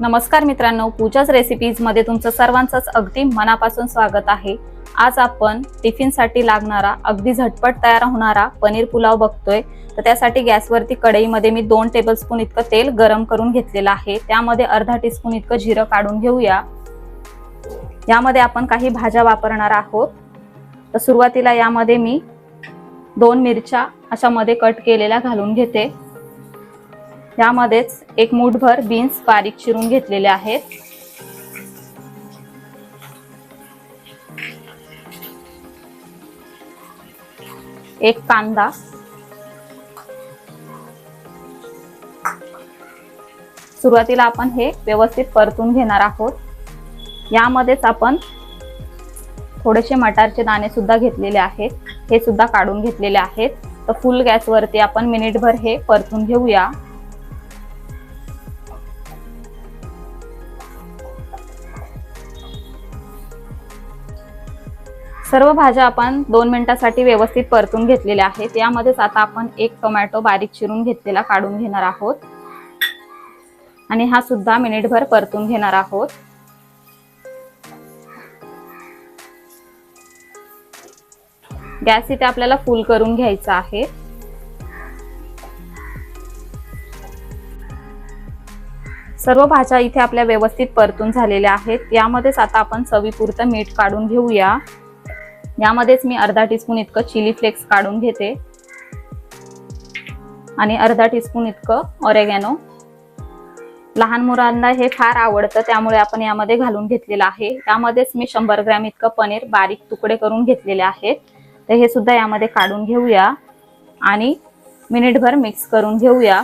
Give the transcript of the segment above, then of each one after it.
नमस्कार मित्रांनो पूजाच रेसिपीजमध्ये तुमचं सर्वांचंच अगदी मनापासून स्वागत आहे. आज आपण टिफिनसाठी लागणारा अगदी झटपट तयार होणारा पनीर पुलाव बघतोय. तर त्यासाठी गॅसवरती कढईमध्ये मी दोन टेबलस्पून इतकं तेल गरम करून घेतलेलं आहे. त्यामध्ये अर्धा टीस्पून इतकं जिरं काढून घेऊया. यामध्ये आपण काही भाज्या वापरणार आहोत. तर सुरुवातीला यामध्ये मी दोन मिरच्या अशा मध्ये कट केलेल्या घालून घेते. यामध्येच एक मूठभर बीन्स बारीक चिरून घेतलेले आहेत. एक कांदा. सुरुवातीला आपण हे व्यवस्थित परतून घेणार आहोत. यामध्येच आपण थोडेसे मटारचे दाणे सुद्धा घेतलेले आहेत. हे सुद्धा काढून घेतलेले आहेत. तर फुल गॅसवरती आपण मिनिटभर हे परतून घेऊया. सर्व भाज्या आपण दोन मिनिटासाठी व्यवस्थित परतून घेतलेल्या आहेत. यामध्येच आता आपण एक टोमॅटो बारीक चिरून घेतलेला काढून घेणार आहोत. आणि हा सुद्धा मिनिटभर परतून घेणार आहोत. गॅस इथे आपल्याला फुल करून घ्यायचा आहे. सर्व भाज्या इथे आपल्या व्यवस्थित परतून झालेल्या आहेत. यामध्येच आता आपण चवीपुरतं मीठ काढून घेऊया. यामध्येच मी अर्धा टीस्पून इतकं चिली फ्लेक्स काढून घेते. आणि अर्धा टीस्पून इतकं ऑरेगॅनो लहान मुलांना हे फार आवडतं त्यामुळे आपण यामध्ये घालून घेतलेलं आहे. त्यामध्येच मी शंभर ग्रॅम इतकं पनीर बारीक तुकडे करून घेतलेले आहेत. तर हे सुद्धा यामध्ये काढून घेऊया. आणि मिनिटभर मिक्स करून घेऊया.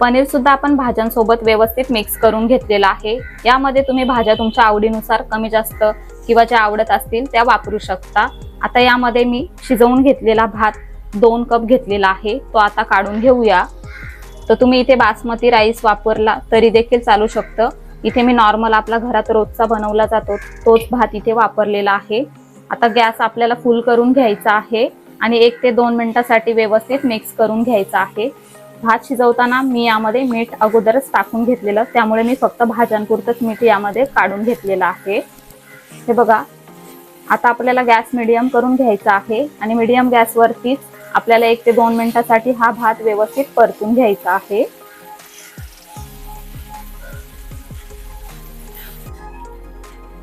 पनीर सुद्धा आपण भाज्यांसोबत व्यवस्थित मिक्स करून घेतलेला आहे. यामध्ये तुम्ही भाज्या तुमच्या आवडीनुसार कमी जास्त किंवा ज्या आवडत असतील त्या वापरू शकता. आता यामध्ये मी शिजवून घेतलेला भात दोन कप घेतलेला आहे. तो आता काढून घेऊया. तर तुम्ही इथे बासमती राईस वापरला तरी देखील चालू शकतं. इथे मी नॉर्मल आपला घरात रोजचा बनवला जातो तोच भात इथे वापरलेला आहे. आता गॅस आपल्याला फुल करून घ्यायचा आहे आणि एक ते दोन मिनटासाठी व्यवस्थित मिक्स करून घ्यायचा आहे. भात शिजवताना मी यामध्ये मीठ अगोदरच टाकून घेतलेलं. त्यामुळे मी फक्त भाज्यांपुरतंच मीठ यामध्ये काढून घेतलेलं आहे. हे बघा आता आपल्याला गॅस मिडियम करून घ्यायचा आहे आणि मिडियम गॅसवरतीच आपल्याला एक ते दोन मिनिटासाठी हा भात व्यवस्थित परतून घ्यायचा आहे.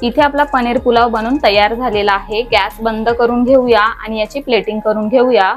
इथे आपला पनीर पुलाव बनून तयार झालेला आहे. गॅस बंद करून घेऊया आणि याची प्लेटिंग करून घेऊया.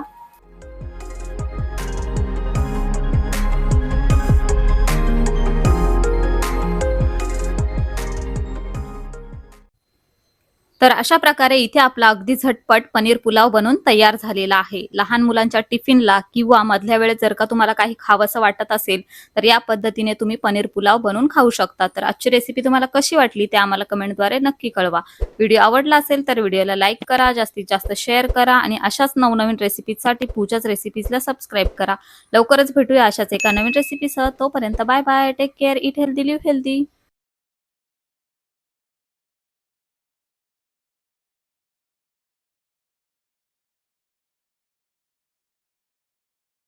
तर अशा प्रकारे इथे आपला अगदी झटपट पनीर पुलाव बनून तयार झालेला आहे. लहान मुलांच्या टिफिनला किंवा मधल्या वेळेत जर का तुम्हाला काही खावंसं वाटत असेल तर या पद्धतीने तुम्ही पनीर पुलाव बनवून खाऊ शकता. तर आजची रेसिपी तुम्हाला कशी वाटली ते आम्हाला कमेंटद्वारे नक्की कळवा. व्हिडिओ आवडला असेल तर व्हिडिओला लाईक करा जास्तीत जास्त शेअर करा आणि अशाच नवनवीन रेसिपीजसाठी पूजाच रेसिपीजला सबस्क्राईब करा. लवकरच भेटूया अशाच एका नवीन रेसिपीसह तोपर्यंत bye bye take care eat healthy live healthy